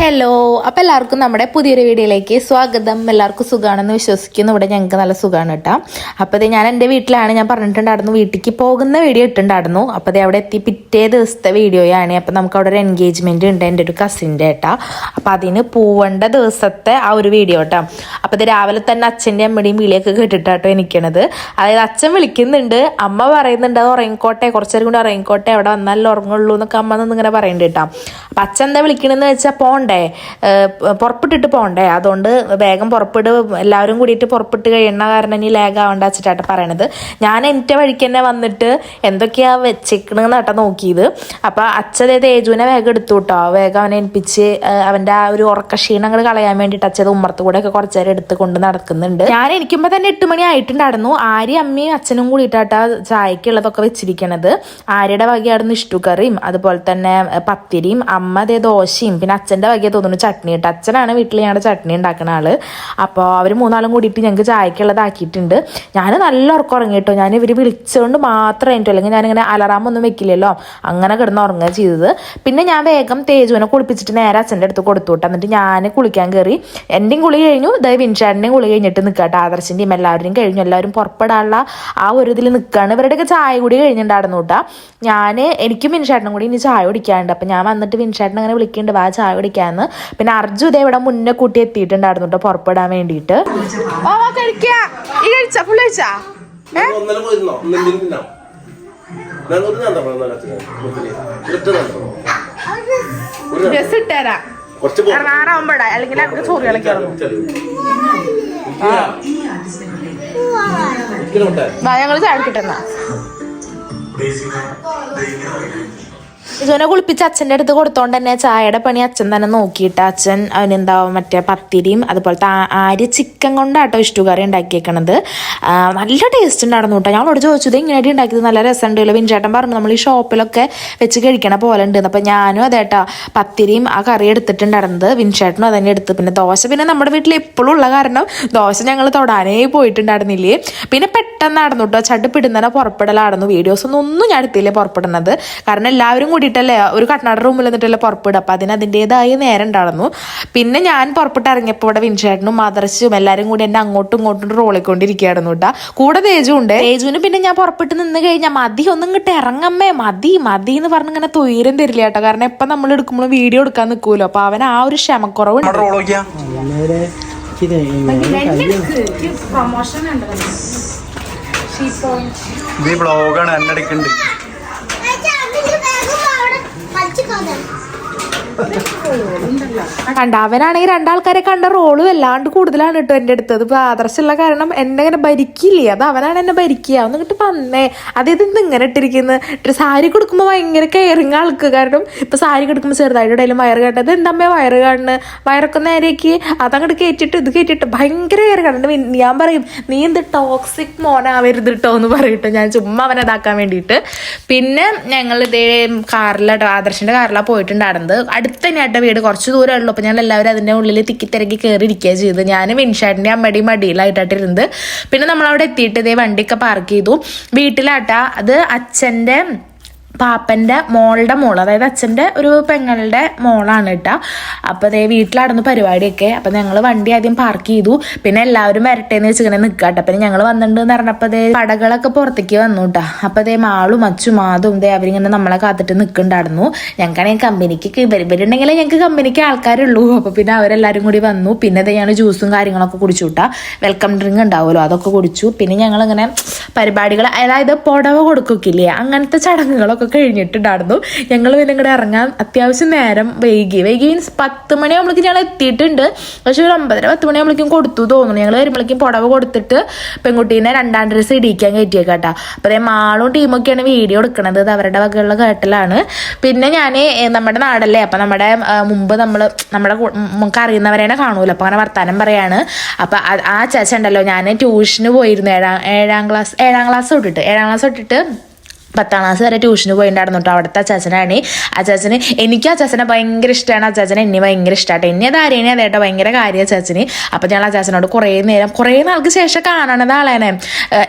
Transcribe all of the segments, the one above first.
Hello അപ്പം എല്ലാവർക്കും നമ്മുടെ പുതിയൊരു വീഡിയോയിലേക്ക് സ്വാഗതം. എല്ലാവർക്കും സുഖമാണെന്ന് വിശ്വസിക്കുന്നു. ഇവിടെ ഞങ്ങൾക്ക് നല്ല സുഖമാണ് കേട്ടോ. അപ്പോൾ ഇത് ഞാൻ എന്റെ വീട്ടിലാണ്. ഞാൻ പറഞ്ഞിട്ടുണ്ടായിരുന്നു വീട്ടിലേക്ക് പോകുന്ന വീഡിയോ ഇട്ടുണ്ടായിരുന്നു അപ്പോൾ ഇത് അവിടെ എത്തി പിറ്റേ ദിവസത്തെ വീഡിയോയാണ്. അപ്പോൾ നമുക്ക് അവിടെ ഒരു എൻഗേജ്മെന്റ് ഉണ്ട് എന്റെ ഒരു കസിന്റെ കേട്ടോ അപ്പോൾ അതിന് പോവേണ്ട ദിവസത്തെ ആ ഒരു വീഡിയോ കേട്ടോ. അപ്പോൾ ഇത് രാവിലെ തന്നെ അച്ഛന്റെ അമ്മയുടെയും വിളിയൊക്കെ കേട്ടിട്ടാട്ടോ എനിക്കണത്. അതായത് അച്ഛൻ വിളിക്കുന്നുണ്ട്. അമ്മ പറയുന്നുണ്ട് അത് ഉറങ്ങിക്കോട്ടെ. കുറച്ചേരം കൂടി ഉറങ്ങിക്കോട്ടെ. അവിടെ വന്നാലും ഉറങ്ങുള്ളൂ എന്നൊക്കെ അമ്മ നിന്നിങ്ങനെ പറയുന്നുണ്ട് കേട്ടോ. അപ്പം അച്ഛൻ എന്താ വിളിക്കണമെന്ന് വെച്ചാൽ ഏഹ് പുറപ്പെട്ടിട്ട് പോണ്ടേ? അതുകൊണ്ട് വേഗം പുറപ്പെട്ട് എല്ലാവരും കൂടിയിട്ട് പുറപ്പെട്ട് കഴിയുന്ന കാരണം ഇനി ലാഗ് ആവേണ്ട വെച്ചിട്ടാണ് പറയണത്. ഞാൻ എന്റെ വഴിക്ക് തന്നെ വന്നിട്ട് എന്തൊക്കെയാ വെച്ചേക്കണെന്ന് കേട്ടോ നോക്കിയത്. അപ്പൊ അച്ഛൻ തേജുവിനെ വേഗം എടുത്തു കേട്ടോ. വേഗം അവനെ ഏൽപ്പിച്ച് അവന്റെ ആ ഒരു ഉറക്കക്ഷീണങ്ങൾ കളയാൻ വേണ്ടിയിട്ട് അച്ഛത് ഉമ്മർത്ത് കൂടെ ഒക്കെ കുറച്ച് നേരം എടുത്ത് കൊണ്ട് നടക്കുന്നുണ്ട്. ഞാൻ എനിക്കുമ്പോൾ തന്നെ എട്ട് മണി ആയിട്ടുണ്ടായിരുന്നു. ആര്യ അമ്മയും അച്ഛനും കൂടിയിട്ടാട്ടാ ചായക്കുള്ളതൊക്കെ വെച്ചിരിക്കണത്. ആര്യയുടെ വകയായിരുന്നു ഇഷ്ടുകറിയും അതുപോലെ തന്നെ പത്തിരിയും അമ്മ അതേ ദോശയും പിന്നെ അച്ഛന്റെ വകയെ തോന്നുന്നു ചട്നി ഇട്ട് അച്ഛനാണ് വീട്ടിൽ ഞങ്ങളുടെ ചട്നി ഉണ്ടാക്കുന്ന ആൾ. അപ്പോൾ അവർ മൂന്നാളും കൂടിയിട്ട് ഞങ്ങൾക്ക് ചായക്കുള്ളതാക്കിയിട്ടുണ്ട് ഞാൻ നല്ല ഉറക്കം ഉറങ്ങി കേട്ടോ. ഞാൻ ഇവർ വിളിച്ചുകൊണ്ട് മാത്രം കഴിഞ്ഞിട്ടോ അല്ലെങ്കിൽ ഞാനിങ്ങനെ അലറാം ഒന്നും വെക്കില്ലല്ലോ. അങ്ങനെ കിടന്ന് ഉറങ്ങുക ചെയ്തത്. പിന്നെ ഞാൻ വേഗം തേജുവിനെ കുളിപ്പിച്ചിട്ട് നേരെ അച്ഛന്റെ അടുത്ത് കൊടുത്തു വിട്ടു. എന്നിട്ട് ഞാൻ കുളിക്കാൻ കയറി. എന്റെയും കുളി കഴിഞ്ഞു. ദയ വിൻഷാടിന്റെയും കുളി കഴിഞ്ഞിട്ട് നിൽക്കുക കേട്ടോ. ആദർശിന്റെയും എല്ലാവരുടെയും കഴിഞ്ഞു. എല്ലാവരും പുറപ്പെടാനുള്ള ആ ഒരു ഇതിൽ നിൽക്കുകയാണ് ഇവരുടെയൊക്കെ ചായ കൂടി കഴിഞ്ഞിട്ടുണ്ടായിരുന്നു കേട്ടോ. ഞാൻ എനിക്കും വിൻഷാട്ടിനും കൂടി ഇനി ചായ കുടിക്കാനുണ്ട്. അപ്പം ഞാൻ വന്നിട്ട് വിൻഷാട്ടിനെ അങ്ങനെ വിളിക്കുന്നുണ്ട് വാ ചായ കുടിക്കാമെന്ന് പിന്നെ അർജു ഇതേ ഇവിടെ മുന്നേ കൂട്ടി എത്തിയിട്ടുണ്ടായിരുന്നു കേട്ടോ പുറപ്പെടാൻ വേണ്ടിയിട്ട്. ഡ്രസ് പോ- എറണാകുളമ്പടാ അല്ലെങ്കിൽ ചോറ് കളിക്കണം ചെലവ്. ഇങ്ങനെ ഇതുവനെ കുളിപ്പിച്ച് അച്ഛന്റെ അടുത്ത് കൊടുത്തോണ്ട് തന്നെ ചായയുടെ പണി അച്ഛൻ തന്നെ നോക്കിയിട്ട് അച്ഛൻ അവനെന്താവും മറ്റേ പത്തിരിയും അതുപോലത്തെ ആര്യ ചിക്കൻ കൊണ്ടാട്ടോ ഇഷ്ടകറി ഉണ്ടാക്കിയേക്കണത്. നല്ല ടേസ്റ്റ് ഉണ്ടായിരുന്നു കേട്ടോ. ഞങ്ങളോട് ചോദിച്ചത് ഇങ്ങനെയായിട്ട് ഉണ്ടാക്കിയത്? നല്ല രസമുണ്ടല്ലോ വിൻചേട്ടൻ പറഞ്ഞു നമ്മൾ ഈ ഷോപ്പിലൊക്കെ വെച്ച് കഴിക്കണ പോലെ ഉണ്ട്. അപ്പം ഞാനും അതേട്ടാ പത്തിരിയും ആ കറി എടുത്തിട്ടുണ്ടായിരുന്നത് വിൻചേട്ടനും അതന്നെ എടുത്ത്. പിന്നെ ദോശ പിന്നെ നമ്മുടെ വീട്ടിൽ എപ്പോഴും ഉള്ള കാരണം ദോശ ഞങ്ങൾ തൊടാനേ പോയിട്ടുണ്ടായിരുന്നില്ലേ. പിന്നെ പെട്ടെന്ന് പെട്ടെന്നായിരുന്നു കേട്ടോ ചടുപ്പിടുന്നതിനെ പുറപ്പെടലായിരുന്നു. വീഡിയോസ് ഒന്നും ഒന്നും ഞാൻ എടുത്തില്ലേ പുറപ്പെടുന്നത്. കാരണം എല്ലാവരും കൂടിയിട്ടല്ലേ ഒരു കട്ടനാട് റൂമിൽ നിന്നിട്ടല്ലേ പുറപ്പെടുക. അപ്പം അതിന് അതിന്റെതായ നേരം ഉണ്ടായിരുന്നു. പിന്നെ ഞാൻ പുറപ്പെട്ട് ഇറങ്ങിയപ്പോൾ ഇവിടെ വിൻചേട്ടനും മദർസും എല്ലാവരും കൂടി എന്നെ അങ്ങോട്ടും ഇങ്ങോട്ടും റോളിക്കൊണ്ടിരിക്കുകയായിരുന്നു കേട്ടോ. കൂടെ തേജു ഉണ്ട്. തേജുവിന് പിന്നെ ഞാൻ പുറപ്പെട്ട് നിന്ന് കഴിഞ്ഞാൽ മതി ഒന്നും ഇങ്ങോട്ട് ഇറങ്ങമ്മേ. മതി മതി എന്ന് പറഞ്ഞ് ഇങ്ങനെ തുയരം തരില്ല കേട്ടോ. കാരണം എപ്പം നമ്മൾ എടുക്കുമ്പോൾ വീഡിയോ എടുക്കാൻ നിൽക്കുമല്ലോ അപ്പോൾ അവൻ ആ ഒരു ക്ഷമക്കുറവുണ്ട്. പ്രൊമോഷൻ ഉണ്ട് ഈ ബ്ലോഗാണ് എന്നെ എടുക്കുന്നുണ്ട് kalın. കണ്ട അവനാണെങ്കിൽ രണ്ടാൾക്കാരെ കണ്ട റോൾ വല്ലാണ്ട് കൂടുതലാണ് കേട്ടോ എന്റെ അടുത്ത്. ഇപ്പൊ ആദർശമുള്ള കാരണം എന്നെ ഇങ്ങനെ ഭരിക്കില്ലേ? അത് അവനാണ് എന്നെ ഭരിക്കുക. ഒന്ന് കിട്ടി വന്നേ. അതായത് ഇത് ഇങ്ങനെ ഇട്ടിരിക്കുന്നത് സാരി കൊടുക്കുമ്പോൾ ഭയങ്കര കെയറിങ് ആൾക്ക്. കാരണം ഇപ്പൊ സാരി കൊടുക്കുമ്പോൾ ചെറുതായിട്ട് ഇടയിലും വയറ് കണ്ടത് എന്താമ്മേ വയറ് കാണുന്നത് വയറൊക്കെ നേരേക്ക് അതങ്ങോട്ട് കയറ്റിട്ട് ഇത് കയറ്റിട്ട് ഭയങ്കര കയറി കാണുന്നുണ്ട് ഞാൻ പറയും നീ എന്ത് ടോക്സിക് മോനാവരുത് കേട്ടോ എന്ന് പറയട്ടോ. ഞാൻ ചുമ്മാ അവനെ ഇതാക്കാൻ വേണ്ടിയിട്ട്. പിന്നെ ഞങ്ങൾ ഇതേ കാറിലാട്ടോ ആദർശിന്റെ കാറിലാണ് പോയിട്ടുണ്ടായിരുന്നത്. തന്നെയായിട്ട് വീട് കുറച്ച് ദൂരം ഉള്ളൂ അപ്പോൾ ഞങ്ങൾ എല്ലാവരും അതിന്റെ ഉള്ളിൽ തിക്കി തിരക്കി കയറി ഇരിക്കുക ചെയ്ത് ഞാൻ വിൻഷാട്ടിന്റെ അമ്മടി മടിയിലായിട്ടായിട്ട് ഇരുന്നത് പിന്നെ നമ്മളവിടെ എത്തിയിട്ട് ഇതേ വണ്ടിയൊക്കെ പാർക്ക് ചെയ്തു. വീട്ടിലാട്ടാ അത് അച്ഛന്റെ പാപ്പന്റെ മോളുടെ മോൾ അതായത് അച്ഛന്റെ ഒരു പെങ്ങളുടെ മോളാണ് കേട്ടോ അപ്പോൾ അതേ വീട്ടിലായിരുന്നു പരിപാടിയൊക്കെ. അപ്പോൾ ഞങ്ങൾ വണ്ടി ആദ്യം പാർക്ക് ചെയ്തു. പിന്നെ എല്ലാവരും വരട്ടേന്ന് വെച്ച് ഇങ്ങനെ നിൽക്കുക കേട്ടോ പിന്നെ ഞങ്ങൾ വന്നിട്ടുണ്ട് എന്ന് പറഞ്ഞപ്പോൾ അതേ കടകളൊക്കെ പുറത്തേക്ക് വന്നു കേട്ടോ അപ്പോൾ അതേ മാളും അച്ചും മാതും ദേ അവരിങ്ങനെ നമ്മളെ കാത്തിട്ട് നിൽക്കുന്നുണ്ടായിരുന്നു ഞങ്ങൾക്കാണെങ്കിൽ കമ്പനിക്ക് ഇവരുണ്ടെങ്കിലേ ഞങ്ങൾക്ക് കമ്പനിക്ക് ആൾക്കാരുള്ളൂ. അപ്പോൾ പിന്നെ അവരെല്ലാവരും കൂടി വന്നു. പിന്നെ അതേ ഞങ്ങൾ ജ്യൂസും കാര്യങ്ങളൊക്കെ കുടിച്ചു കേട്ടോ വെൽക്കം ഡ്രിങ്ക് ഉണ്ടാവുമല്ലോ അതൊക്കെ കുടിച്ചു. പിന്നെ ഞങ്ങളിങ്ങനെ പരിപാടികൾ അതായത് പുടവ കൊടുക്കില്ലേ അങ്ങനത്തെ ചടങ്ങുകളൊക്കെ കഴിഞ്ഞിട്ടുണ്ടായിരുന്നു. ഞങ്ങൾ പിന്നെ ഇങ്ങോട്ട് ഇറങ്ങാൻ അത്യാവശ്യം നേരം വൈകി. വൈകി മീൻസ് പത്ത് മണിയാകുമ്പോഴേക്കും ഞങ്ങൾ എത്തിയിട്ടുണ്ട്. പക്ഷെ ഒരു ഒമ്പതര പത്ത് മണിയാകുമ്പോഴേക്കും കൊടുത്തു തോന്നുന്നു. ഞങ്ങൾ വരുമ്പോഴേക്കും പുടവ കൊടുത്തിട്ട് പെൺകുട്ടീനെ രണ്ടാം ഡ്രസ്സ് ഇടിക്കാൻ കയറ്റിയേക്കാട്ടാ അപ്പോൾ അതേ മാളും ടീമൊക്കെയാണ് വീഡിയോ എടുക്കുന്നത് അത് അവരുടെ വകയുള്ള കേട്ടലാണ്. പിന്നെ ഞാൻ നമ്മുടെ നാടല്ലേ? അപ്പം നമ്മുടെ മുമ്പ് നമ്മൾ നമ്മുടെ നമുക്ക് അറിയുന്നവരെയാണ് കാണൂല? അപ്പോൾ അങ്ങനെ വർത്താനം പറയാണ്. അപ്പം ആ- ആ ചേച്ച ഉണ്ടല്ലോ. ഞാൻ ട്യൂഷന് പോയിരുന്നു. ഏഴാം ഏഴാം ക്ലാസ് ഏഴാം ക്ലാസ് തൊട്ടിട്ട് ഏഴാം ക്ലാസ് തൊട്ടിട്ട് പത്താം ക്ലാസ് വരെ ട്യൂഷന് പോയിണ്ടായിരുന്നു കേട്ടോ അവിടുത്തെ അച്ചാച്ചനാണ്. അച്ചാച്ചന് എനിക്ക് അച്ചാച്ചനെ ഭയങ്കര ഇഷ്ടമാണ് അച്ചാച്ചനെ എന്നെ ഭയങ്കര ഇഷ്ടമാട്ടോ എന്നെ ആരെയും അതേട്ടോ ഭയങ്കര കാര്യം അച്ചാച്ചന്. അപ്പം ഞാൻ അച്ചാച്ചനോട് കുറേ നേരം കുറേ നാൾക്ക് ശേഷം കാണണത് ആളാണ്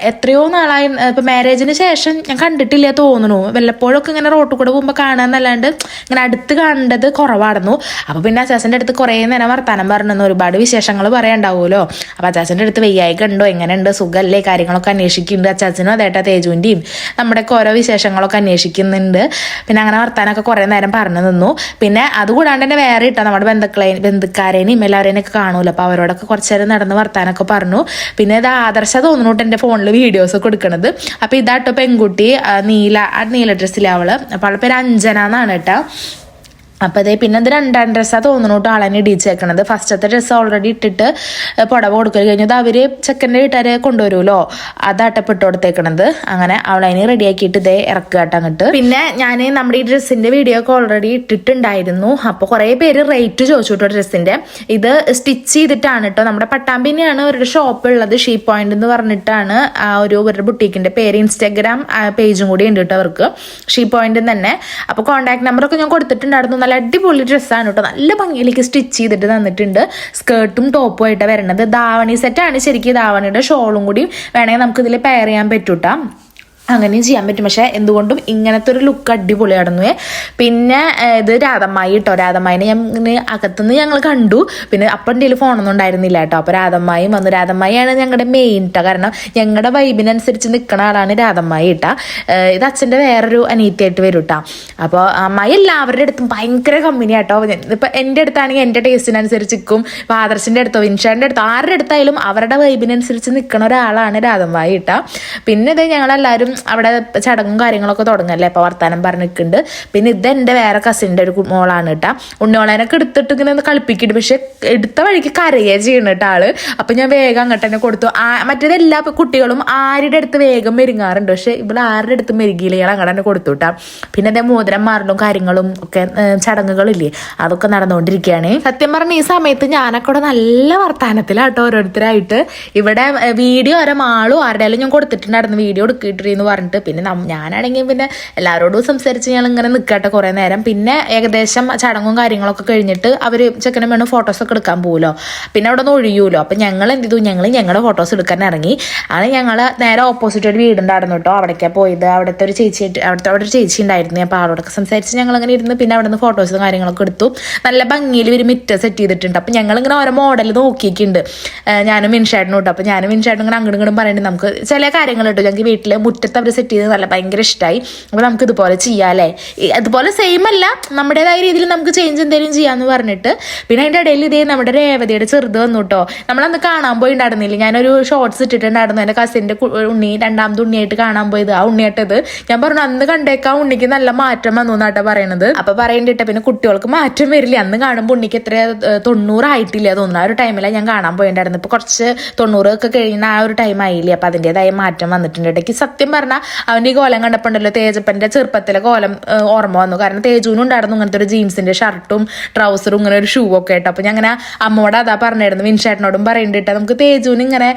എത്രയോ നാളായി ഇപ്പം മാരേജിന് ശേഷം ഞാൻ കണ്ടിട്ടില്ല തോന്നുന്നു. വല്ലപ്പോഴൊക്കെ ഇങ്ങനെ റോട്ടിൽ കൂടെ പോകുമ്പോൾ കാണാമെന്നല്ലാണ്ട് ഇങ്ങനെ അടുത്ത് കണ്ടത് കുറവായിരുന്നു. അപ്പോൾ പിന്നെ അച്ചാച്ചന്റെ അടുത്ത് കുറേ നേരം വർത്താനം പറഞ്ഞു ഒരുപാട് വിശേഷങ്ങൾ പറയാണ്ടാവുമല്ലോ അപ്പോൾ അച്ചാച്ചന്റെ അടുത്ത് വെയ്യായി കണ്ടോ എങ്ങനെയുണ്ട്? സുഖമല്ലേ കാര്യങ്ങളൊക്കെ അന്വേഷിക്കുന്നുണ്ട്. അച്ചാച്ചനും അതേട്ടാ തേജുവിന്റെയും നമ്മുടെയൊക്കെ ഓരോ വിശേഷങ്ങളൊക്കെ അന്വേഷിക്കുന്നുണ്ട്. പിന്നെ അങ്ങനെ വർത്താനൊക്കെ കുറേ നേരം പറഞ്ഞു നിന്നു. പിന്നെ അതുകൂടാണ്ട് തന്നെ വേറെ ഇട്ടാ നമ്മുടെ ബന്ധുക്കളെ ബന്ധുക്കാരേനെയും എല്ലാവരെയും കാണൂല്ലോ അപ്പോൾ അവരോടൊക്കെ കുറച്ച് നേരം നടന്ന് വർത്താനൊക്കെ പറഞ്ഞു. പിന്നെ ഇത് ആദർശ തോന്നുന്നുണ്ട് എന്റെ ഫോണിൽ വീഡിയോസ് ഒക്കെ എടുക്കണത്. അപ്പോൾ ഇതാട്ടോ പെൺകുട്ടി നീല നീല ഡ്രസ്സിലെ അവൾ. അപ്പോൾ അവളുടെ പേര് അഞ്ജന എന്നാണ് കേട്ടോ. അപ്പോൾ അതേ പിന്നെ ഇത് രണ്ടാം ഡ്രസ്സാണ് തോന്നുന്നു കേട്ടോ ആളെന്നെ ഇടിച്ചേക്കണത് ഫസ്റ്റത്തെ ഡ്രസ്സ് ഓൾറെഡി ഇട്ടിട്ട് പുടവ കൊടുക്കൽ കഴിഞ്ഞത് അവർ ചെക്കന്റെ വീട്ടുകാരെ കൊണ്ടുവരുമല്ലോ അതാട്ടപ്പെട്ട് കൊടുത്തേക്കണത്. അങ്ങനെ അവളതിനെ റെഡിയാക്കിയിട്ട് ഇതേ ഇറക്കുക കേട്ടോ അങ്ങോട്ട്. പിന്നെ ഞാൻ നമ്മുടെ ഈ ഡ്രസ്സിന്റെ വീഡിയോ ഒക്കെ ഓൾറെഡി ഇട്ടിട്ടുണ്ടായിരുന്നു. അപ്പോൾ കുറേ പേര് റേറ്റ് ചോദിച്ചു കേട്ടോ ഡ്രസ്സിന്റെ ഇത് സ്റ്റിച്ച് ചെയ്തിട്ടാണ് കേട്ടോ നമ്മുടെ പട്ടാമ്പിനെയാണ് അവരുടെ ഷോപ്പ് ഉള്ളത്. ഷീ പോയിന്റ് എന്ന് പറഞ്ഞിട്ടാണ് ആ ഒരു ഇവരുടെ ബുട്ടീക്കിന്റെ പേര് ഇൻസ്റ്റാഗ്രാം പേജും കൂടി ഉണ്ട് കേട്ടോ അവർക്ക്. ഷീ പോയിന്റ് തന്നെ. അപ്പോൾ കോൺടാക്ട് നമ്പറൊക്കെ ഞാൻ കൊടുത്തിട്ടുണ്ടായിരുന്നു. നല്ല അടിപൊളി ഡ്രസ്സാണ് കേട്ടോ. നല്ല ഭംഗിയിലേക്ക് സ്റ്റിച്ച് ചെയ്തിട്ട് തന്നിട്ടുണ്ട്. സ്കേർട്ടും ടോപ്പും ആയിട്ടാണ് വരുന്നത് ധാവണി സെറ്റാണ് ശരിക്കും ദാവണിയുടെ ഷോളും കൂടി വേണമെങ്കിൽ നമുക്ക് ഇതിൽ പെയർ ചെയ്യാൻ പറ്റൂട്ടാ. അങ്ങനെയും ചെയ്യാൻ പറ്റും. പക്ഷെ എന്തുകൊണ്ടും ഇങ്ങനത്തെ ഒരു ലുക്ക് അടിപൊളിയായിരുന്നു. പിന്നെ ഇത് രാധമ്മായി കേട്ടോ രാധമ്മായിനെ ഞാൻ അകത്തുനിന്ന് ഞങ്ങൾ കണ്ടു. പിന്നെ അപ്പം എന്റെ ഫോണൊന്നും ഉണ്ടായിരുന്നില്ല കേട്ടോ അപ്പോൾ രാധമ്മായും വന്നു. രാധമ്മായിയാണ് ഞങ്ങളുടെ മെയിൻ കേട്ടോ കാരണം ഞങ്ങളുടെ വൈബിനനുസരിച്ച് നിൽക്കുന്ന ആളാണ് രാധമ്മായി കേട്ടാ ഇത് അച്ഛന്റെ വേറൊരു അനീത്തിയായിട്ട് വരും കേട്ടോ അപ്പോൾ അമ്മായി എല്ലാവരുടെ അടുത്തും ഭയങ്കര കമ്പനി കേട്ടോ ഇപ്പം എന്റെ അടുത്താണെങ്കിൽ എന്റെ ടേസ്റ്റിനനുസരിച്ച് നിൽക്കും ഇപ്പോൾ ആദർശിന്റെ അടുത്തോ വിൻഷാന്റെ അടുത്തോ ആരുടെ അടുത്തായാലും അവരുടെ വൈബിനനുസരിച്ച് നിൽക്കുന്ന ഒരാളാണ് രാധമ്മായി കേട്ടോ പിന്നെ ഇത് ഞങ്ങളെല്ലാവരും അവിടെ ചടങ്ങും കാര്യങ്ങളൊക്കെ തുടങ്ങല്ലേ? അപ്പോൾ വർത്താനം പറഞ്ഞ് നിൽക്കുന്നുണ്ട് പിന്നെ ഇത് എന്റെ വേറെ കസിന്റെ ഒരു മോളാണ് കേട്ടോ ഉണ്ണിയോളനൊക്കെ എടുത്തിട്ട് ഇങ്ങനെ കളിപ്പിക്കുന്നുണ്ട് പക്ഷെ എടുത്ത വഴിക്ക് കരയേ ചെയ്യണം കേട്ടോ ആൾ. അപ്പം ഞാൻ വേഗം അങ്ങോട്ട് തന്നെ കൊടുത്തു. മറ്റേത് എല്ലാ കുട്ടികളും ആരുടെ അടുത്ത് വേഗം മെരുങ്ങാറുണ്ട്. പക്ഷേ ഇവിടെ ആരുടെ അടുത്ത് മെരുകിയില്ല ഞാൻ അങ്ങോട്ട് തന്നെ കൊടുത്തു കേട്ടോ പിന്നെ അതേ മോതിരന്മാരിലും കാര്യങ്ങളും ഒക്കെ ചടങ്ങുകളില്ലേ? അതൊക്കെ നടന്നുകൊണ്ടിരിക്കുകയാണ് സത്യം പറഞ്ഞ ഈ സമയത്ത് ഞാനൊക്കെ നല്ല വർത്താനത്തിലാട്ടോ ഓരോരുത്തരായിട്ട്. ഇവിടെ വീഡിയോ ഓരോ മാളും ആരുടെയാലും ഞാൻ കൊടുത്തിട്ടുണ്ടായിരുന്നു. വീഡിയോ എടുക്കിട്ടിരുന്നു പറഞ്ഞിട്ട്. പിന്നെ ഞാനാണെങ്കിൽ പിന്നെ എല്ലാവരോടും സംസാരിച്ച് ഞാൻ ഇങ്ങനെ നിൽക്കട്ടെ കുറേ നേരം. പിന്നെ ഏകദേശം ചടങ്ങും കാര്യങ്ങളൊക്കെ കഴിഞ്ഞിട്ട് അവർ ചെക്കനും വേണം ഫോട്ടോസൊക്കെ എടുക്കാൻ പോകുമല്ലോ പിന്നെ അവിടെ നിന്ന് ഒഴിയൂലോ അപ്പം ഞങ്ങൾ എന്ത് ചെയ്തു? ഞങ്ങൾ ഞങ്ങളുടെ ഫോട്ടോസ് എടുക്കാൻ ഇറങ്ങി. ആണ് ഞങ്ങൾ നേരെ ഓപ്പോസിറ്റ് ഒരു വീടുണ്ടായിരുന്നു കേട്ടോ. അവിടേക്കാണ് പോയത്. അവിടുത്തെ ഒരു ചേച്ചി അവിടുത്തെ അവിടെ ഒരു ചേച്ചി ഉണ്ടായിരുന്നു. അപ്പോൾ അവളോടൊക്കെ സംസാരിച്ച് ഞങ്ങൾ അങ്ങനെ ഇരുന്ന് പിന്നെ അവിടെ നിന്ന് ഫോട്ടോസും കാര്യങ്ങളൊക്കെ എടുത്തു. നല്ല ഭംഗിയിൽ ഒരു മിറ്റ സെറ്റ് ചെയ്തിട്ടുണ്ട്. അപ്പം ഞങ്ങളിങ്ങനെ ഓരോ മോഡൽ നോക്കിയിട്ടുണ്ട്. ഞാനും മിൻഷേട്ടനും കേട്ടോ അപ്പോൾ ഞാനും മിൻഷാട്ടും ഇങ്ങനെ അങ്ങോട്ടും ഇങ്ങോട്ടും പറയുന്നുണ്ട് നമുക്ക് ചില കാര്യങ്ങൾ കേട്ടോ. ഞങ്ങൾക്ക് വീട്ടിൽ മുറ്റത്ത് അവർ സെറ്റ് ചെയ്ത് നല്ല ഭയങ്കര ഇഷ്ടമായി അപ്പോൾ നമുക്ക് ഇതുപോലെ ചെയ്യാമല്ലേ അതുപോലെ സെയിം അല്ല നമ്മുടേതായ രീതിയിൽ നമുക്ക് ചേഞ്ച് എന്തെങ്കിലും ചെയ്യാമെന്ന് പറഞ്ഞിട്ട്. പിന്നെ അതിന്റെ ഇടയിൽ ഇതേ നമ്മുടെ രേവതിയുടെ ചെറുത് വന്നു കേട്ടോ നമ്മളന്ന് കാണാൻ പോയി ഉണ്ടായിരുന്നില്ല ഞാനൊരു ഷോർട്സ് ഇട്ടിട്ടുണ്ടായിരുന്നു. എന്റെ കസിന്റെ ഉണ്ണി രണ്ടാമത് ഉണ്ണിയായിട്ട് കാണാൻ പോയത്. ആ ഉണ്ണിയായിട്ടത്. ഞാൻ പറഞ്ഞു അന്ന് കണ്ടേക്കാ ഉണ്ണിക്ക് നല്ല മാറ്റം വന്നു എന്നാട്ടാ പറയണത്. അപ്പോൾ പറയേണ്ടിട്ട് പിന്നെ കുട്ടികൾക്ക് മാറ്റം വരില്ല. അന്ന് കാണുമ്പോൾ ഉണ്ണിക്ക് എത്ര തൊണ്ണൂറായിട്ടില്ല തോന്നുന്നു. ആ ഒരു ടൈമിലാണ് ഞാൻ കാണാൻ പോയിണ്ടായിരുന്നു ഇപ്പോൾ കുറച്ച് തൊണ്ണൂറൊക്കെ കഴിയുന്ന ആ ഒരു ടൈം ആയില്ലേ? അപ്പോൾ അതിന്റെതായ മാറ്റം വന്നിട്ടുണ്ട്. ഇടയ്ക്ക് സത്യം പറഞ്ഞാൽ അവന്റെ ഈ കോലം കണ്ടപ്പോണ്ടല്ലോ തേജപ്പന്റെ ചെറുപ്പത്തിലെ കോലം ഓർമ്മ വന്നു. കാരണം തേജുവിനും ഉണ്ടായിരുന്നു ഇങ്ങനത്തെ ഒരു ജീൻസിന്റെ ഷർട്ടും ട്രൗസറും ഇങ്ങനെ ഒരു ഷൂ ഒക്കെ ആയിട്ട്. അപ്പോൾ ഞാൻ അങ്ങനെ അമ്മോട് അതാ പറഞ്ഞിരുന്നു മിൻഷാട്ടിനോടും പറയേണ്ടിട്ട്. നമുക്ക് തേജുവിന് ഇങ്ങനെ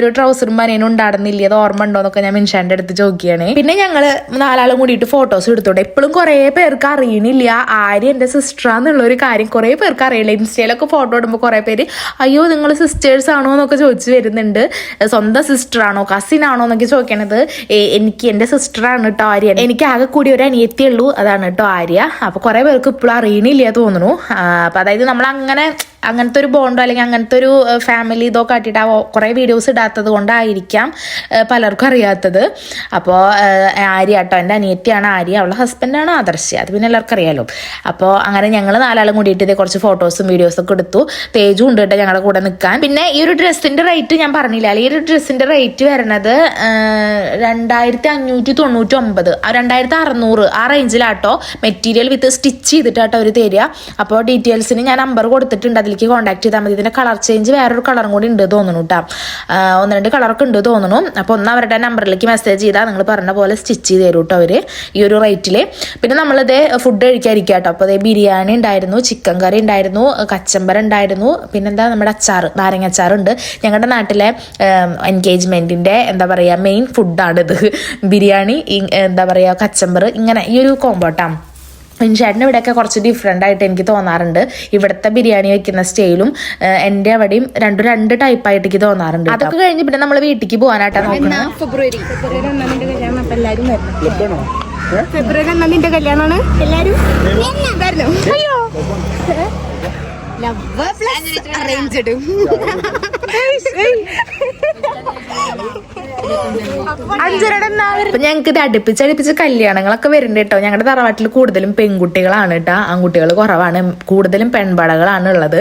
ഒരു ട്രൗസറും പനിയനും ഉണ്ടായിരുന്നില്ല അത് ഓർമ്മ ഉണ്ടോ എന്നൊക്കെ ഞാൻ മിൻഷാന്റെ അടുത്ത് ചോദിക്കുകയാണ്. പിന്നെ ഞങ്ങൾ നാലാളും കൂടിയിട്ട് ഫോട്ടോസ് എടുത്തോട്ടെ എപ്പോഴും കുറേ പേർക്ക് അറിയണില്ല. ആര്യ എന്റെ സിസ്റ്റർ സിസ്റ്ററാന്നുള്ള ഒരു കാര്യം കുറേ പേർക്ക് അറിയില്ല ഇൻസ്റ്റയിലൊക്കെ ഫോട്ടോ ഇടുമ്പോൾ കുറേ പേര് അയ്യോ നിങ്ങൾ സിസ്റ്റേഴ്സ് ആണോ? എന്നൊക്കെ ചോദിച്ചു വരുന്നുണ്ട്. സ്വന്തം സിസ്റ്റർ ആണോ കസിൻ ആണോ എന്നൊക്കെ ചോദിക്കണത്. എനിക്ക് എന്റെ സിസ്റ്ററാണ് കേട്ടോ ആര്യ. എനിക്ക് ആകെ കൂടി ഒരു അനിയത്തി ഉള്ളൂ. അതാണ് കേട്ടോ ആര്യ. അപ്പോൾ കുറേ പേർക്ക് ഇപ്പോഴും അറിയണില്ല തോന്നുന്നു. അപ്പോൾ അതായത് നമ്മൾ അങ്ങനെ അങ്ങനത്തെ ഒരു ബോണ്ടോ അല്ലെങ്കിൽ അങ്ങനത്തെ ഒരു ഫാമിലി ഇതോ കാട്ടിയിട്ട് ആ കുറേ വീഡിയോസ് ഇടാത്തത് കൊണ്ടായിരിക്കാം പലർക്കും അറിയാത്തത്. അപ്പോൾ ആര്യ കേട്ടോ എന്റെ അനിയത്തിയാണ് ആര്യ. അവളുടെ ഹസ്ബൻഡാണ് ആദർശ്. അത് പിന്നെ എല്ലാവർക്കും അറിയാലോ. അപ്പോൾ അങ്ങനെ ഞങ്ങൾ നാലാളും കൂടിയിട്ട് ഇതേ കുറച്ച് ഫോട്ടോസും വീഡിയോസും ഒക്കെ എടുത്തു. തേജും ഉണ്ട് കേട്ടോ ഞങ്ങളുടെ കൂടെ നിൽക്കാൻ. പിന്നെ ഈ ഒരു ഡ്രസ്സിന്റെ റേറ്റ് ഞാൻ പറഞ്ഞില്ല? അല്ലെങ്കിൽ ഈ ഒരു ഡ്രസ്സിന്റെ റേറ്റ് വരുന്നത് രണ്ടായിരത്തി അഞ്ഞൂറ്റി തൊണ്ണൂറ്റി ഒമ്പത് രണ്ടായിരത്തി അറുന്നൂറ് ആ റേഞ്ചിലാട്ടോ മെറ്റീരിയൽ വിത്ത് സ്റ്റിച്ച് ചെയ്തിട്ടാട്ടോ അവർ തരിക. അപ്പോൾ ഡീറ്റെയിൽസിന് ഞാൻ നമ്പർ കൊടുത്തിട്ടുണ്ട്. അതിലേക്ക് കോൺടാക്ട് ചെയ്താൽ മതി. ഇതിന്റെ കളർ ചേഞ്ച് വേറൊരു കളറും കൂടി ഉണ്ട് തോന്നുന്നു കേട്ടോ ഒന്ന് രണ്ട് കളറൊക്കെ ഉണ്ട് തോന്നുന്നു. അപ്പോൾ ഒന്ന് അവരുടെ നമ്പറിലേക്ക് മെസ്സേജ് ചെയ്താൽ നിങ്ങൾ പറഞ്ഞ പോലെ സ്റ്റിച്ച് ചെയ്ത് തരും കേട്ടോ അവർ ഈ ഒരു റേറ്റിൽ പിന്നെ നമ്മളിത് ഫുഡ് കഴിക്കാതിരിക്കുക കേട്ടോ അപ്പോൾ അതേ ബിരിയാണി ഉണ്ടായിരുന്നു ചിക്കൻ കറി ഉണ്ടായിരുന്നു കച്ചമ്പര ഉണ്ടായിരുന്നു പിന്നെന്താ നമ്മുടെ അച്ചാർ നാരങ്ങ അച്ചാറുണ്ട് ഞങ്ങളുടെ നാട്ടിലെ എൻഗേജ്മെന്റിന്റെ എന്താ പറയുക മെയിൻ ഫുഡാണിത് ബിരിയാണി എന്താ പറയുക കച്ചമ്പർ ഇങ്ങനെ ഈ ഒരു കോമ്പോട്ടാ ചേട്ടന്റെ ഇവിടെയൊക്കെ കുറച്ച് ഡിഫറെന്റ് ആയിട്ട് എനിക്ക് തോന്നാറുണ്ട്. ഇവിടുത്തെ ബിരിയാണി വെക്കുന്ന സ്റ്റൈലും എന്റെ അവിടെയും രണ്ടും രണ്ട് ടൈപ്പായിട്ട് എനിക്ക് തോന്നാറുണ്ട് അതൊക്കെ കഴിഞ്ഞ് പിന്നെ നമ്മൾ വീട്ടിലേക്ക് പോകാനായിട്ടാണ് നോക്കുന്നത് ഫെബ്രുവരി? ഫെബ്രുവരി ഒന്നാം തീയതി കല്യാണം അപ്പൊ എല്ലാരും വരണം. ഫെബ്രുവരി ഒന്നാം തീയതി കല്യാണമാണ്? എല്ലാവരും വരണം. അയ്യോ. ലവ് പ്ലസ് അറേഞ്ച്ഡ് അപ്പൊ ഞങ്ങൾക്ക് അടുപ്പിച്ച് അടുപ്പിച്ച് കല്യാണങ്ങളൊക്കെ വരുന്നുണ്ട് കേട്ടോ. ഞങ്ങളുടെ തറവാട്ടിൽ കൂടുതലും പെൺകുട്ടികളാണ് കേട്ടോ. ആൺകുട്ടികൾ കുറവാണ്. കൂടുതലും പെൺപടകളാണ് ഉള്ളത്.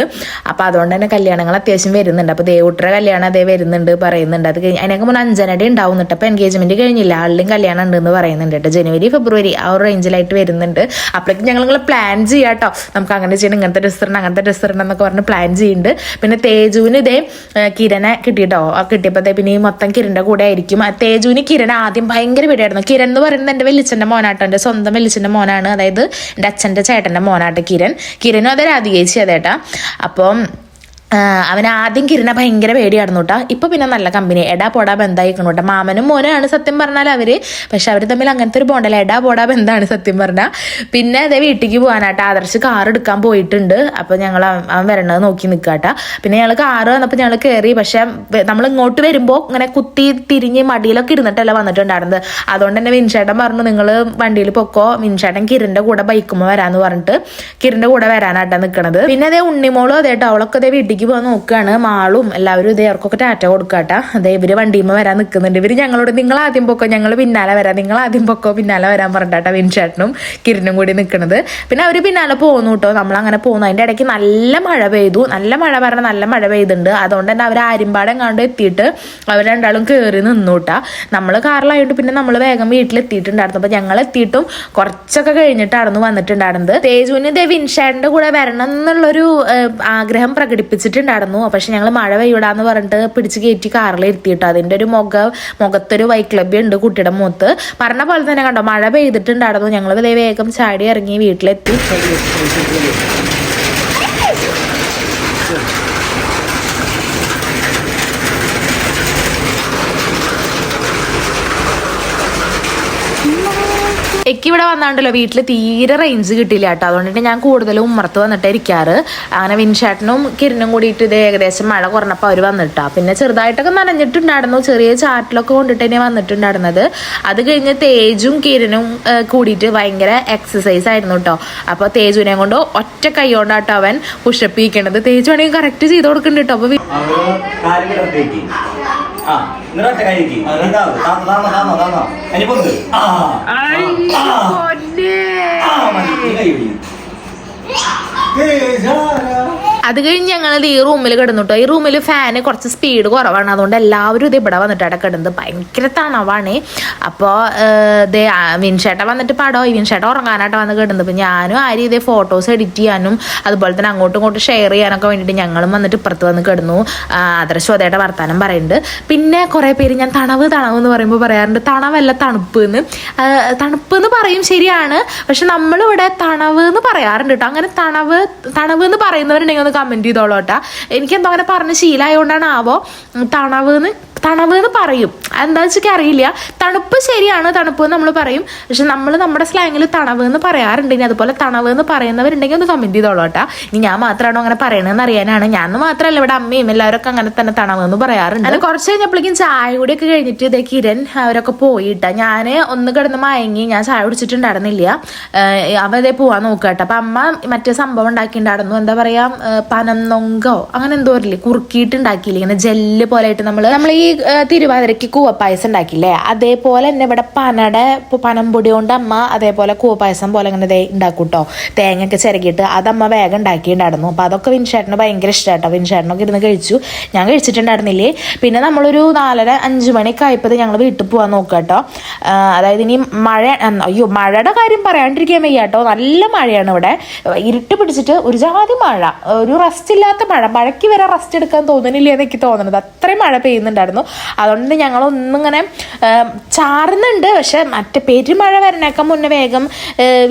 അപ്പൊ അതുകൊണ്ട് തന്നെ കല്യാണങ്ങൾ അത്യാവശ്യം വരുന്നുണ്ട്. അപ്പൊ ദേവുട്ടറെ കല്യാണം അതേ വരുന്നുണ്ട് പറയുന്നുണ്ട്. അത് കഴിഞ്ഞ് അതിനൊക്കെ മുന്നേ അഞ്ചനടി ഉണ്ടാവും കേട്ടോ അപ്പൊ എൻഗേജ്മെന്റ് കഴിഞ്ഞില്ല. ആളിലും കല്യാണം ഉണ്ടെന്ന് പറയുന്നുണ്ട് കേട്ടോ. ജനുവരി ഫെബ്രുവരി ആ ഒരു റേഞ്ചിലായിട്ട് വരുന്നുണ്ട്. അപ്പോഴേക്കും ഞങ്ങൾ നിങ്ങൾ പ്ലാൻ ചെയ്യാം കേട്ടോ. നമുക്ക് അങ്ങനെ ചെയ്യണം ഇങ്ങനത്തെ ഡ്രസ്സ് ഇടണം അങ്ങനത്തെ ഡ്രസ്സ് ഇടണം എന്നൊക്കെ പറഞ്ഞ് പ്ലാൻ ചെയ്യുന്നുണ്ട് പിന്നെ തേജുവിന് ഇതേ കിരനെ കിട്ടിയിട്ടോ ആ കിട്ടിയപ്പോ പിന്നെ ഈ മൊത്തം കിരണിന്റെ കൂടെ ആയിരിക്കും. തേജുവിന് കിരൺ ആദ്യം ഭയങ്കര പേടിയായിരുന്നു. കിരൺ എന്ന് പറയുന്നത് എന്റെ വെല്ലിച്ചന്റെ മോനാട്ടോ. എന്റെ സ്വന്തം വെല്ലിച്ചന്റെ മോനാണ്. അതായത് എന്റെ അച്ഛന്റെ ചേട്ടന്റെ മോനാട്ടോ കിരൺ. കിരനും അതെ രാധികേച്ചി അതേട്ടാ അപ്പം അവൻ ആദ്യം കിരണ ഭയങ്കര പേടിയായിരുന്നു കേട്ടോ ഇപ്പൊ പിന്നെ നല്ല കമ്പനി എടാ പോടാ ബന്ധായിക്കണം കേട്ടോ മാമനും മോനാണ് സത്യം പറഞ്ഞാൽ അവർ. പക്ഷെ അവർ തമ്മിൽ അങ്ങനത്തെ ഒരു ബോണ്ടല്ല എടാ പോടാ ബന്ധാണ് സത്യം പറഞ്ഞാൽ പിന്നെ അതേ വീട്ടിലേക്ക് പോകാനായിട്ട് ആദർശ് കാർ എടുക്കാൻ പോയിട്ടുണ്ട്. അപ്പൊ ഞങ്ങൾ അവൻ വരണത് നോക്കി നിൽക്കാട്ടാ പിന്നെ ഞങ്ങൾ കാറ് വന്നപ്പോൾ ഞങ്ങൾ കയറി പക്ഷെ നമ്മൾ ഇങ്ങോട്ട് വരുമ്പോൾ ഇങ്ങനെ കുത്തി തിരിഞ്ഞ് മടിയിലൊക്കെ ഇരുന്നിട്ടല്ല വന്നിട്ടുണ്ടായിരുന്നത്. അതുകൊണ്ട് തന്നെ വിൻചേട്ടൻ പറഞ്ഞു നിങ്ങൾ വണ്ടിയിൽ പൊക്കോ. വിൻചേട്ടൻ കിരണിന്റെ കൂടെ ബൈക്കുമ്പോൾ വരാന്ന് പറഞ്ഞിട്ട് കിരണിന്റെ കൂടെ വരാനായിട്ടാണ് നിൽക്കണത് പിന്നെ അതേ ഉണ്ണിമോളും അതേ കേട്ടോ അവളൊക്കെ അതേ വീട്ടിലേക്ക് പോകാൻ നോക്കുകയാണ് മാളും എല്ലാവരും ഇതേ അവർക്കൊക്കെ ടാറ്റ കൊടുക്കാട്ടാ. അതെ ഇവർ വണ്ടിയുമ്പോൾ വരാൻ നിൽക്കുന്നുണ്ട് ഇവർ ഞങ്ങളോട് നിങ്ങൾ ആദ്യം പൊക്കോ. ഞങ്ങൾ പിന്നാലെ വരാം. നിങ്ങൾ ആദ്യം പൊക്കോ. പിന്നാലെ വരാൻ പറഞ്ഞിട്ടാ വിൻചേട്ടനും കിരണും കൂടി നിൽക്കുന്നത് പിന്നെ അവർ പിന്നാലെ പോകുന്നു കേട്ടോ നമ്മൾ അങ്ങനെ പോകുന്നു അതിന്റെ ഇടയ്ക്ക് നല്ല മഴ പെയ്തു. നല്ല മഴ പറഞ്ഞാൽ നല്ല മഴ പെയ്തുണ്ട് അതുകൊണ്ട് തന്നെ അവർ ആര്യമ്പാടം കണ്ട് എത്തിയിട്ട് അവർ രണ്ടാളും കയറി നിന്നൂട്ടാ നമ്മൾ കാറിലായിട്ട് പിന്നെ നമ്മൾ വേഗം വീട്ടിലെത്തിയിട്ടുണ്ടായിരുന്നു. അപ്പൊ ഞങ്ങൾ എത്തിയിട്ടും കുറച്ചൊക്കെ കഴിഞ്ഞിട്ടായിരുന്നു വന്നിട്ടുണ്ടായിരുന്നത്. തേജുവിന് ദേ വിൻഷാടിന്റെ കൂടെ വരണം എന്നുള്ളൊരു ആഗ്രഹം ആഗ്രഹം പ്രകടിപ്പിച്ചിട്ടുണ്ടായിരുന്നു പക്ഷെ ഞങ്ങൾ മഴ പെയ്യൂടാന്ന് പറഞ്ഞിട്ട് പിടിച്ച് കയറ്റി കാറിൽ അതിന്റെ ഒരു മുഖ മുഖത്തൊരു വൈക്ലബ്യം ഉണ്ട് കുട്ടിയുടെ മുഖത്ത്. പറഞ്ഞ പോലെ തന്നെ കണ്ടോ മഴ പെയ്തിട്ടുണ്ടായിരുന്നു. ഞങ്ങൾ വേഗം ചാടി ഇറങ്ങി വീട്ടിലെത്തി. എനിക്ക് ഇവിടെ വന്നാണ്ടല്ലോ വീട്ടിൽ തീരെ റേഞ്ച് കിട്ടില്ല കേട്ടോ. അതുകൊണ്ടിട്ട് ഞാൻ കൂടുതലും ഉമ്മർത്ത് വന്നിട്ട് ഇരിക്കാറ്. അങ്ങനെ വിൻഷാട്ടിനും കിരനും കൂടിയിട്ട് ഇത് ഏകദേശം മഴ കുറഞ്ഞപ്പോൾ അവർ വന്നിട്ടാ. പിന്നെ ചെറുതായിട്ടൊക്കെ നനഞ്ഞിട്ടുണ്ടായിരുന്നു. ചെറിയ ചാറ്റിലൊക്കെ കൊണ്ടിട്ട് തന്നെ വന്നിട്ടുണ്ടായിരുന്നത്. അത് കഴിഞ്ഞ് തേജും കിരനും കൂടിയിട്ട് ഭയങ്കര എക്സസൈസ് ആയിരുന്നു കേട്ടോ. അപ്പോൾ തേജുവിനെ കൊണ്ട് ഒറ്റ കൈ കൊണ്ടാട്ടോ അവൻ പുഷപ്പ് ചെയ്യിക്കണത്. തേജു ആണെങ്കിൽ കറക്റ്റ് ചെയ്ത് കൊടുക്കുന്നുണ്ട് കേട്ടോ. അപ്പോൾ ആ നിറട്ടെ കൈക്ക് രണ്ടാമത് താന്ന താന്ന താന്ന താന്ന. അതിന് പൊന്ത്. ആ. മതി. കൈ. അത് കഴിഞ്ഞ് ഞങ്ങൾ ഈ റൂമിൽ കിടന്നിട്ടോ. ഈ റൂമിൽ ഫാന് കുറച്ച് സ്പീഡ് കുറവാണ്. അതുകൊണ്ട് എല്ലാവരും ഇത് ഇവിടെ വന്നിട്ട് അവിടെ കിടന്നത് ഭയങ്കര തണവാണ്. അപ്പോൾ ഇതേ വിൻഷേട്ട വന്നിട്ട് പടോ? വിൻഷേട്ട ഉറങ്ങാനായിട്ട് വന്ന് കിടന്നത് ഇപ്പം ഞാനും ആരും ഇതേ ഫോട്ടോസ് എഡിറ്റ് ചെയ്യാനും അതുപോലെ തന്നെ അങ്ങോട്ടും ഇങ്ങോട്ടും ഷെയർ ചെയ്യാനൊക്കെ വേണ്ടിയിട്ട് ഞങ്ങളും വന്നിട്ട് ഇപ്പുറത്ത് വന്ന് കിടന്നു. അത്ര ശ്രദ്ധയുടെ വർത്താനം പറയുന്നുണ്ട്. പിന്നെ കുറേ പേര് ഞാൻ തണവ് തണവ് എന്ന് പറയുമ്പോൾ പറയാറുണ്ട്. തണവല്ല തണുപ്പ് എന്ന്. തണുപ്പ് എന്ന് പറയും ശരിയാണ്. പക്ഷെ നമ്മളിവിടെ തണവ് എന്ന് പറയാറുണ്ട് കേട്ടോ അങ്ങനെ തണവ് തണവ് എന്ന് പറയുന്നവരുണ്ടെങ്കിൽ ഒന്ന് കമന്റ് ചെയ്തോളൂ കേട്ടോ. എനിക്കെന്തോ അങ്ങനെ പറഞ്ഞ് ശീലമായതുകൊണ്ടാണ് ആവോ തണവ് എന്ന് തണവ് എന്ന് പറയും. എന്താ വെച്ചാൽ അറിയില്ല. തണുപ്പ് ശരിയാണ് തണുപ്പ് എന്ന് നമ്മൾ പറയും. പക്ഷെ നമ്മൾ നമ്മുടെ സ്ലാങ്ങിൽ തണവ് എന്ന് പറയാറുണ്ട്. ഇനി അതുപോലെ തണവ് എന്ന് പറയുന്നവരുണ്ടെങ്കിൽ ഒന്ന് കമന്റ് ചെയ്തോളൂ കേട്ടോ. ഇനി ഞാൻ മാത്രമാണോ അങ്ങനെ പറയണതെന്ന് അറിയാനാണ്. ഞാൻ മാത്രമല്ല ഇവിടെ അമ്മയും എല്ലാവരൊക്കെ അങ്ങനെ തന്നെ തണവ് എന്ന് പറയാറുണ്ട്. അങ്ങനെ കുറച്ച് കഴിഞ്ഞപ്പോഴേക്കും ചായ കൂടിയൊക്കെ കഴിഞ്ഞിട്ട് ഇതേ കിരൺ അവരൊക്കെ പോയിട്ടാ. ഞാൻ ഒന്ന് കിടന്ന് മയങ്ങി. ഞാൻ ചായ കുടിച്ചിട്ടുണ്ടായിരുന്നില്ല. ഏഹ് അവ ഇതേ പോവാൻ നോക്കട്ടെ അപ്പൊ അമ്മ മറ്റേ സംഭവം ഉണ്ടാക്കിയിട്ടുണ്ടായിരുന്നു. എന്താ പറയാ പനന്നൊങ്കോ അങ്ങനെ എന്തോ ഇല്ലേ കുറുക്കിയിട്ട് ഉണ്ടാക്കിയില്ലേ? ഇങ്ങനെ ജെല്ല് പോലെ ആയിട്ട് നമ്മൾ നമ്മൾ ഈ തിരുവാതിരയ്ക്ക് കൂവപ്പായസം ഉണ്ടാക്കില്ലേ അതേപോലെ തന്നെ ഇവിടെ പനയുടെ പനംപൊടി കൊണ്ട് അമ്മ അതേപോലെ കൂവപ്പായസം പോലെ അങ്ങനെ ദേ ഉണ്ടാക്കും കേട്ടോ തേങ്ങയൊക്കെ ചിരകിയിട്ട് അതമ്മ വേഗം ഉണ്ടാക്കിയിട്ടുണ്ടായിരുന്നു. അപ്പോൾ അതൊക്കെ വിൻഷേട്ടന് ഭയങ്കര ഇഷ്ടമായിട്ടോ വിൻഷേട്ടനൊക്കെ ഇരുന്ന് കഴിച്ചു. ഞാൻ കഴിച്ചിട്ടുണ്ടായിരുന്നില്ലേ? പിന്നെ നമ്മളൊരു നാലര അഞ്ച് മണിയൊക്കെ ആയപ്പോൾ ഞങ്ങൾ വീട്ടിൽ പോകാൻ നോക്കുക കേട്ടോ അതായത് ഇനി മഴ അയ്യോ മഴയുടെ കാര്യം പറയാണ്ടിരിക്കാൻ വയ്യ കേട്ടോ നല്ല മഴയാണ് ഇവിടെ. ഇരുട്ട് പിടിച്ചിട്ട് ഒരു ജാതി മഴ. ഒരു റസ്റ്റ് ഇല്ലാത്ത മഴ. മഴയ്ക്ക് വരെ റസ്റ്റ് എടുക്കാൻ തോന്നുന്നില്ല എന്ന് എനിക്ക് തോന്നുന്നത് അത്രയും മഴ പെയ്യുന്നുണ്ടായിരുന്നു. അതുകൊണ്ട് ഞങ്ങൾ ഒന്നിങ്ങനെ ചാറുന്നുണ്ട്. പക്ഷെ മറ്റേ പെരുമഴ വരണേക്കാൾ മുന്നേ വേഗം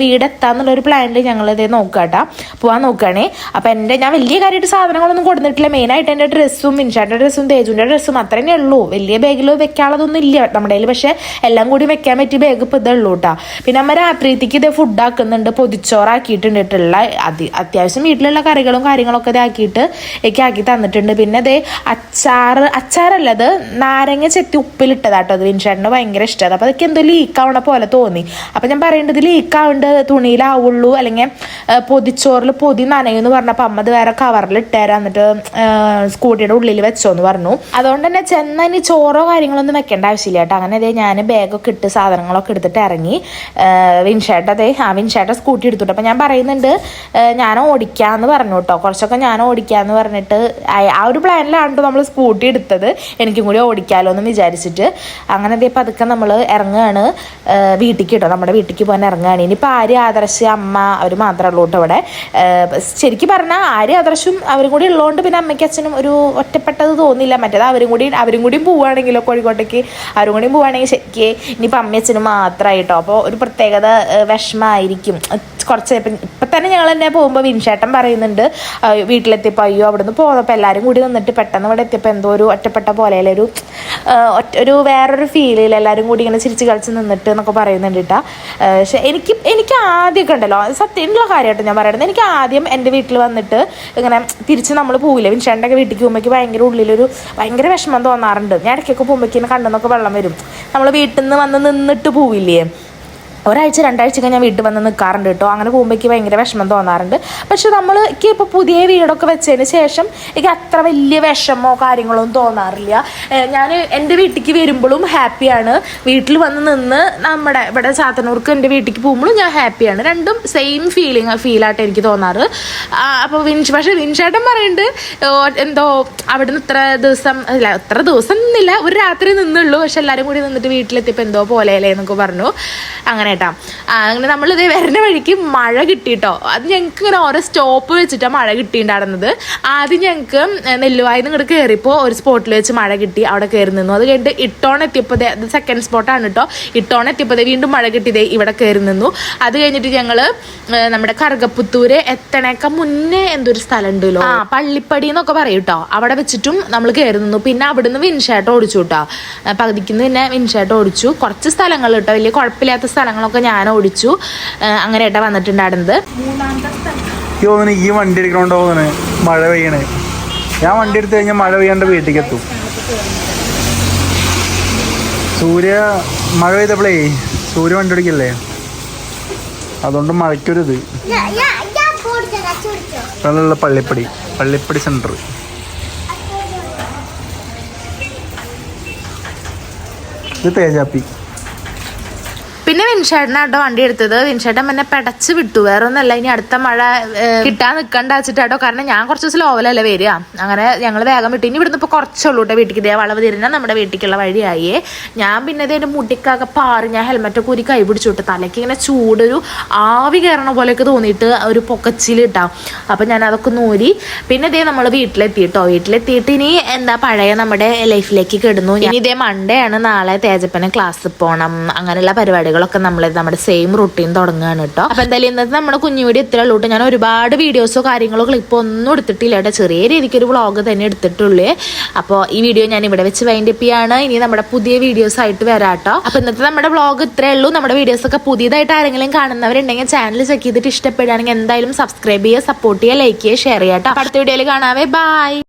വീടെത്താന്നുള്ളൊരു പ്ലാനിൽ ഞങ്ങളിത് നോക്കാട്ടാ. കേട്ടോ പോകാൻ നോക്കുകയാണേ അപ്പം എന്റെ ഞാൻ വലിയ കാര്യമായിട്ട് സാധനങ്ങളൊന്നും കൊടുത്തിട്ടില്ല മെയിനായിട്ട് എന്റെ ഡ്രസ്സും മിൻഷാന്റെ ഡ്രസ്സും തേജുവിന്റെ ഡ്രസ്സും അത്രേ ഉള്ളൂ. വലിയ ബാഗിൽ വെക്കാനുള്ളതൊന്നും ഇല്ല നമ്മുടെ കയ്യിൽ പക്ഷേ എല്ലാം കൂടി വെക്കാൻ പറ്റിയ ബാഗ് ഇപ്പോൾ ഇതേ ഉള്ളൂ കേട്ടോ പിന്നെ അമ്മ രാത്രിത്തേക്ക് ഇത് ഫുഡ് ആക്കുന്നുണ്ട്. പൊതിച്ചോറാക്കിയിട്ടുണ്ട് ഇട്ടുള്ള അതി അത്യാവശ്യം വീട്ടിലുള്ള കറികളും കാര്യങ്ങളൊക്കെ ഇതാക്കിയിട്ട് എനിക്ക് ആക്കി തന്നിട്ടുണ്ട്. പിന്നെ അതേ അച്ചാറ് അച്ചാറല്ല അത് നാരങ്ങ ചെത്തി ഉപ്പിലിട്ടതാട്ടോ അത് വിൻഷാട്ടിന് ഭയങ്കര ഇഷ്ടമാണ് അപ്പോൾ അതൊക്കെ എന്തോ ലീക്ക് ആവണ പോലെ തോന്നി. അപ്പോൾ ഞാൻ പറയേണ്ടത് ലീക്ക് ആവേണ്ട തുണിയിലാവുള്ളൂ അല്ലെങ്കിൽ പൊതിച്ചോറിൽ പൊതി നനയെന്ന് പറഞ്ഞപ്പോൾ അമ്മ അത് വേറെ കവറിൽ ഇട്ടുതരാം എന്നിട്ട് സ്കൂട്ടിയുടെ ഉള്ളിൽ വെച്ചോ എന്ന് പറഞ്ഞു. അതുകൊണ്ട് തന്നെ ചെന്ന ചോറോ കാര്യങ്ങളൊന്നും വെക്കേണ്ട ആവശ്യമില്ല കേട്ടോ. അങ്ങനെ അതേ ഞാൻ ബാഗൊക്കെ ഇട്ട് സാധനങ്ങളൊക്കെ എടുത്തിട്ട് ഇറങ്ങി. വിൻഷേട്ട അതേ ആ വിൻഷേട്ട സ്കൂട്ടി എടുത്തിട്ട്. അപ്പം ഞാൻ പറയുന്നുണ്ട് ഞാൻ ഓടിക്കാന്ന് പറഞ്ഞു കേട്ടോ. കുറച്ചൊക്കെ ഞാൻ ഓടിക്കാന്ന് പറഞ്ഞിട്ട് ആ ഒരു പ്ലാനിലാണ് നമ്മൾ സ്കൂട്ടി എടുത്തത്. എനിക്കും കൂടി ഓടിക്കാലോ എന്ന് വിചാരിച്ചിട്ട്. അങ്ങനെ അതേ പതുക്കെ നമ്മൾ ഇറങ്ങുകയാണ് വീട്ടിലേക്ക് കേട്ടോ നമ്മുടെ വീട്ടിലേക്ക് പോകാൻ ഇറങ്ങുകയാണ് ഇനിയിപ്പോൾ ആര്യ ആദർശ് അമ്മ അവർ മാത്രമേ ഉള്ളൂ കേട്ടോ ഇവിടെ. ആ, ശരിക്കും പറഞ്ഞാൽ ആര്യ ആദർശും അവരും കൂടി ഉള്ളതുകൊണ്ട് പിന്നെ അമ്മയ്ക്ക് അച്ഛനും ഒരു ഒറ്റപ്പെട്ടത് തോന്നില്ല. മറ്റേത് അവരും കൂടി അവരും കൂടി പോവുകയാണെങ്കിലോ കോഴിക്കോട്ടേക്ക്. അവരും കൂടി പോവുകയാണെങ്കിൽ ശരിക്ക് ഇനിയിപ്പോൾ അമ്മയും അച്ഛനും മാത്രമായിട്ടോ അപ്പോൾ ഒരു പ്രത്യേകത വിഷമമായിരിക്കും കുറച്ച് ഇപ്പം ഇപ്പം തന്നെ ഞങ്ങൾ തന്നെ പോകുമ്പോൾ വിൻഷേട്ടൻ പറയുന്നുണ്ട് വീട്ടിലെത്തിയപ്പോൾ അയ്യോ അവിടുന്ന് പോകുന്നപ്പോൾ എല്ലാവരും കൂടി നിന്നിട്ട് പെട്ടെന്ന് ഇവിടെ എത്തിയപ്പോൾ എന്തോ ഒരു ഒറ്റപ്പെട്ട പോലെ ഒരു ഒരു വേറൊരു ഫീലിൽ എല്ലാവരും കൂടി ഇങ്ങനെ ചിരിച്ച് കളിച്ച് നിന്നിട്ട് എന്നൊക്കെ പറയുന്നുണ്ട് കേട്ടോ പക്ഷെ എനിക്ക് എനിക്ക് ആദ്യമൊക്കെ ഉണ്ടല്ലോ സത്യം സത്യമുള്ള കാര്യമായിട്ട് ഞാൻ പറയുന്നത്. എനിക്ക് ആദ്യം എന്റെ വീട്ടിൽ വന്നിട്ട് ഇങ്ങനെ തിരിച്ച് നമ്മൾ പോവില്ല? വിൻഷേണ്ടൊക്കെ വീട്ടിൽ പോകുമ്പോഴേക്ക് ഭയങ്കര ഉള്ളിലൊരു ഭയങ്കര വിഷമം തോന്നാറുണ്ട്. ഞാൻ ഇടയ്ക്കൊക്കെ പോകുമ്പോഴേക്കും കണ്ണെന്നൊക്കെ വെള്ളം വരും. നമ്മൾ വീട്ടിൽ നിന്ന് വന്ന് നിന്നിട്ട് പോവില്ലേ? ഒരാഴ്ച രണ്ടാഴ്ച ഞാൻ വീട്ടിൽ വന്ന് നിൽക്കാറുണ്ട് കേട്ടോ. അങ്ങനെ പോകുമ്പോഴേക്ക് ഭയങ്കര വിഷമം തോന്നാറുണ്ട്. പക്ഷെ നമ്മൾ ഇപ്പോൾ പുതിയ വീടൊക്കെ വെച്ചതിന് ശേഷം എനിക്ക് അത്ര വലിയ വിഷമോ കാര്യങ്ങളോ ഒന്നും തോന്നാറില്ല. ഞാൻ എന്റെ വീട്ടിലേക്ക് വരുമ്പോഴും ഹാപ്പിയാണ്. വീട്ടിൽ വന്ന് നിന്ന് നമ്മുടെ ഇവിടെ ചാത്തനൂർക്ക് എന്റെ വീട്ടിലേക്ക് പോകുമ്പോഴും ഞാൻ ഹാപ്പിയാണ്. രണ്ടും സെയിം ഫീലിംഗ് ഫീലായിട്ട് എനിക്ക് തോന്നാറ്. അപ്പോൾ വിൻഷ് പക്ഷേ വിൻഷേട്ടൻ പറയുന്നുണ്ട് എന്തോ എന്തോ അവിടുന്ന് ഇത്ര ദിവസം അല്ല ഇത്ര ദിവസം നിന്നില്ല ഒരു രാത്രി നിന്നുള്ളൂ പക്ഷെ എല്ലാവരും കൂടി നിന്നിട്ട് വീട്ടിലെത്തിയപ്പോൾ എന്തോ പോലെയല്ലേ എന്നൊക്കെ പറഞ്ഞു. അങ്ങനെ കേട്ടോ. അങ്ങനെ നമ്മളിത് വരുന്ന വഴിക്ക് മഴ കിട്ടിട്ടോ. അത് ഞങ്ങൾക്ക് ഇങ്ങനെ ഓരോ സ്റ്റോപ്പ് വെച്ചിട്ടാണ് മഴ കിട്ടിയിട്ടുണ്ടായിരുന്നത്. ആദ്യം ഞങ്ങൾക്ക് നെല്ലുവായി നിന്ന് ഇങ്ങോട്ട് കയറിയപ്പോൾ ഒരു സ്പോട്ടിൽ വെച്ച് മഴ കിട്ടി അവിടെ കയറി നിന്നു. അത് കഴിഞ്ഞിട്ട് ഇട്ടോൺ എത്തിയപ്പോൾ അത് സെക്കൻഡ് സ്പോട്ടാണ് കേട്ടോ ഇട്ടോൺ എത്തിയപ്പോൾ വീണ്ടും മഴ കിട്ടിയതേ ഇവിടെ കയറി നിന്നു. അത് കഴിഞ്ഞിട്ട് ഞങ്ങൾ നമ്മുടെ കറുകപ്പുത്തൂര് എത്തണേക്ക മുന്നേ എന്തൊരു സ്ഥലം ഉണ്ടല്ലോ ആ പള്ളിപ്പടി എന്നൊക്കെ പറയും കേട്ടോ അവിടെ വെച്ചിട്ടും നമ്മൾ കയറി നിന്നു. പിന്നെ അവിടുന്ന് വിൻഷേട്ടം ഓടിച്ചു കേട്ടോ പകുതിക്കുന്ന് പിന്നെ വിൻഷേട്ടം ഓടിച്ചു കുറച്ച് സ്ഥലങ്ങൾ കേട്ടോ വലിയ കുഴപ്പമില്ലാത്ത സ്ഥലങ്ങളൊക്കെ ഞാൻ ഓടിച്ചു. അങ്ങനെ ഏട്ടാ വന്നിട്ടുണ്ടായിരുന്നത് എനിക്ക് തോന്നുന്നു ഈ വണ്ടി എടുക്കണോണ്ട് തോന്നുന്നു. മഴ പെയ്യണേ. ഞാൻ വണ്ടി എടുത്തു കഴിഞ്ഞാൽ മഴ പെയ്യാണ്ട് വീട്ടിലേക്ക് എത്തും. സൂര്യ മഴ പെയ്തപ്പോഴേ സൂര്യ വണ്ടി എടുക്കല്ലേ? അതുകൊണ്ട് മഴയ്ക്കൊരിത്. അതിലുള്ള പള്ളിപ്പടി. പള്ളിപ്പടി സെന്റർ ഇത് തേജാപ്പി. പിന്നെ വിൻഷേട്ടനാട്ടോ വണ്ടി എടുത്തത്. വിൻഷേട്ടൻ എന്നെ പെടച്ച് വിട്ടു. വേറെ ഒന്നല്ല ഇനി അടുത്ത മഴ കിട്ടാൻ നിൽക്കണ്ട വെച്ചിട്ടാട്ടോ കാരണം ഞാൻ കുറച്ച് സ്ലോവിലല്ലേ വരിക. അങ്ങനെ ഞങ്ങൾ വേഗം വിട്ടു. ഇനി ഇവിടുന്ന് ഇപ്പോൾ കുറച്ചുള്ളൂ കേട്ടോ വീട്ടിൽ ഇതേ വളവ് തിരിഞ്ഞാൽ നമ്മുടെ വീട്ടിലേക്കുള്ള വഴിയായി. ഞാൻ പിന്നെ ഇത് എന്റെ മുടിക്കൊക്കെ പാറി ഞാൻ ഹെൽമെറ്റ് ഒക്കെ ഒരു കൈ പിടിച്ചു വിട്ടു. തലയ്ക്ക് ഇങ്ങനെ ചൂടൊരു ആവി കയറണ പോലെയൊക്കെ തോന്നിയിട്ട് ഒരു പൊക്കച്ചിൽ കിട്ടാം അപ്പം ഞാൻ അതൊക്കെ നൂരി പിന്നെ ഇതേ നമ്മൾ വീട്ടിലെത്തി കേട്ടോ. വീട്ടിലെത്തിയിട്ട് ഇനി എന്താ പഴയ നമ്മുടെ ലൈഫിലേക്ക് കിടന്നു. ഇനി ഇതേ മൺഡേ ആണ് നാളെ തേജപ്പന് ക്ലാസ്സിൽ പോകണം അങ്ങനെയുള്ള പരിപാടികളൊക്കെ നമ്മൾ നമ്മുടെ സെയിം റൂട്ടീൻ തുടങ്ങുകയാണ് കേട്ടോ അപ്പൊ എന്തായാലും ഇന്നത്തെ നമ്മുടെ കുഞ്ഞു വീഡിയോ ഇത്ര ഉള്ളൂ ഞാൻ ഒരുപാട് വീഡിയോസോ കാര്യങ്ങളോ ക്ലിപ്പോ ഒന്നും എടുത്തിട്ടില്ല കേട്ടോ ചെറിയ രീതിക്ക് ഒരു വ്ളോഗ് തന്നെ എടുത്തിട്ടുള്ളൂ. അപ്പോൾ ഈ വീഡിയോ ഞാൻ ഇവിടെ വെച്ച് വൈൻഡപ്പിയാണ് ഇനി നമ്മുടെ പുതിയ വീഡിയോസ് ആയിട്ട് വരാം കേട്ടോ അപ്പൊ ഇന്നത്തെ നമ്മുടെ വ്ളോഗ് ഇത്രേ ഉള്ളൂ. നമ്മുടെ വീഡിയോസ് ഒക്കെ പുതിയതായിട്ട് ആരെങ്കിലും കാണുന്നവരുണ്ടെങ്കിൽ ചാനൽ ചെക്ക് ചെയ്തിട്ട് ഇഷ്ടപ്പെടുകയാണെങ്കിൽ എന്തായാലും സബ്സ്ക്രൈബ് ചെയ്യുക സപ്പോർട്ട് ചെയ്യുക ലൈക്ക് ചെയ്യുക ഷെയർ ചെയ്യുക കേട്ടോ അടുത്ത വീഡിയോയിൽ കാണാവേ. ബൈ